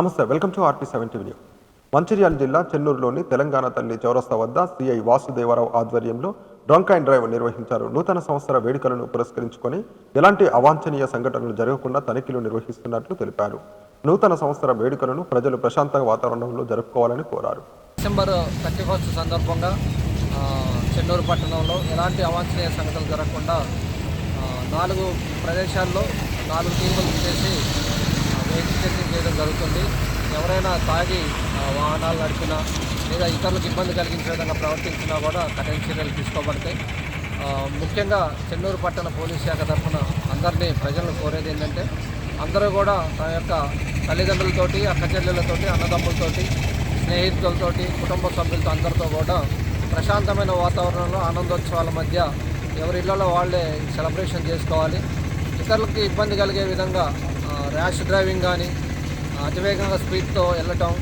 నమస్తే welcome to RP seventy video Mancherial జిల్లా చెన్నూరులోని తెలంగాణ తల్లి చౌరస్తా వద్ద సిఐ వాసుదేవరావు ఆధ్వర్యంలో డ్రంక్ అండ్ డ్రైవ్ నిర్వహించారు. నూతన సంవత్సర వేడుకలను పురస్కరించుకొని ఎలాంటి అవాంఛనీయ సంఘటనలు జరగకుండా తనిఖీలు నిర్వహిస్తున్నట్లు తెలిపారు. నూతన సంవత్సర వేడుకలను ప్రజలు ప్రశాంత వాతావరణంలో జరుపుకోవాలని కోరారు. డిసెంబర్ థర్టీ ఫస్ట్ సందర్భంగా చెన్నూరు పట్టణంలో ఎలాంటి అవాంఛనీయ సంఘటనలు జరగకుండా నాలుగు ప్రదేశాల్లో నాలుగు టీములు చేసి జరుగుతుంది. ఎవరైనా తాగి వాహనాలు నడిపినా లేదా ఇతరులకు ఇబ్బంది కలిగించే విధంగా ప్రవర్తించినా కూడా కఠిన చర్యలు తీసుకోబడతాయి. ముఖ్యంగా చెన్నూరు పట్టణ పోలీస్ శాఖ తరఫున అందరినీ ప్రజలను కోరేది ఏంటంటే అందరూ కూడా తన యొక్క తల్లిదండ్రులతోటి అక్క చెల్లెళ్ళతోటి అన్నదమ్ములతోటి స్నేహితులతోటి కుటుంబ సభ్యులతో అందరితో కూడా ప్రశాంతమైన వాతావరణంలో ఆనందోత్సవాల మధ్య ఎవరి ఇళ్ళలో వాళ్ళే సెలబ్రేషన్ చేసుకోవాలి. ఇతరులకి ఇబ్బంది కలిగే విధంగా ర్యాష్ డ్రైవింగ్ కానీ అతివేగంగా స్పీడ్తో వెళ్ళటం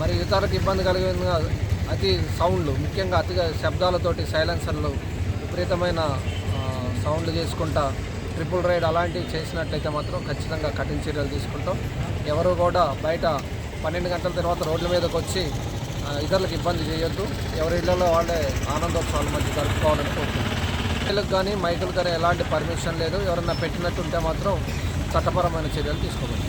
మరి ఇతరులకు ఇబ్బంది కలిగే విధంగా అతి సౌండ్లు ముఖ్యంగా అతిగా శబ్దాలతోటి సైలెన్సర్లు విపరీతమైన సౌండ్లు చేసుకుంటా ట్రిపుల్ రైడ్ అలాంటివి చేసినట్లయితే మాత్రం ఖచ్చితంగా కఠిన చర్యలు తీసుకుంటాం. ఎవరు కూడా బయట పన్నెండు గంటల తర్వాత రోడ్ల మీదకి వచ్చి ఇతరులకు ఇబ్బంది చేయొద్దు. ఎవరి ఇళ్ళలో వాళ్ళే ఆనందోత్సవాల మధ్య జరుపుకోవాలని కోరుకుంటున్నాం. పిల్లలకు కానీ మైకులు కానీ ఎలాంటి పర్మిషన్ లేదు. ఎవరన్నా పెట్టినట్టుంటే మాత్రం చట్టపరమైన చర్యలు తీసుకోవాలి.